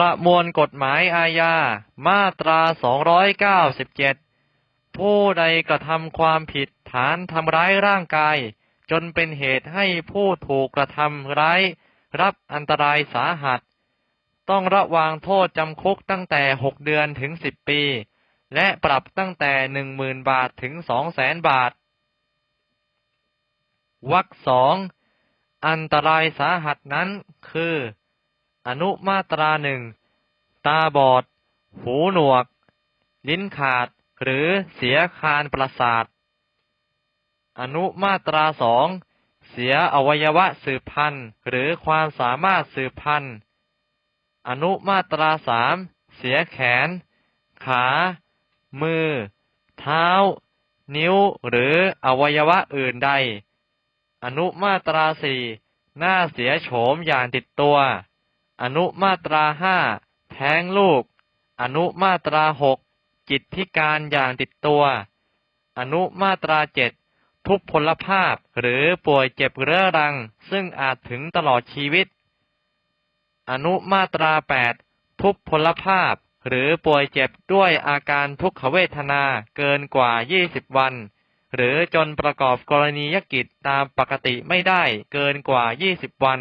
ประมวลกฎหมายอาญา มาตรา 297 ผู้ใดกระทำความผิดฐานทำร้ายร่างกาย จนเป็นเหตุให้ผู้ถูกกระทำร้าย รับอันตรายสาหัส ต้องระวางโทษจำคุกตั้งแต่ 6 เดือนถึง 10 ปี และปรับตั้งแต่ 10,000 บาทถึง 200,000 บาท วรรคสอง อันตรายสาหัสนั้นคือ อนุมาตราหนึ่ง ตาบอด หูหนวก ลิ้นขาด หรือเสียคานประสาท อนุมาตราสอง เสียอวัยวะสืบพันธุ์ หรือความสามารถสืบพันธุ์ อนุมาตราสาม เสียแขน ขา มือ เท้า นิ้ว หรืออวัยวะอื่นใด อนุมาตราสี่ หน้าเสียโฉมอย่างติดตัว อนุมาตราห้าแท้งลูก อนุมาตราหกจิตพิการอย่างติดตัว อนุมาตราเจ็ดทุพพลภาพหรือป่วยเจ็บเรื้อรัง ซึ่งอาจถึงตลอดชีวิต อนุมาตราแปดทุพพลภาพหรือป่วยเจ็บด้วยอาการทุกขเวทนาเกินกว่า 20 วัน หรือจนประกอบกรณียกิจตามปกติไม่ได้เกินกว่า 20 วัน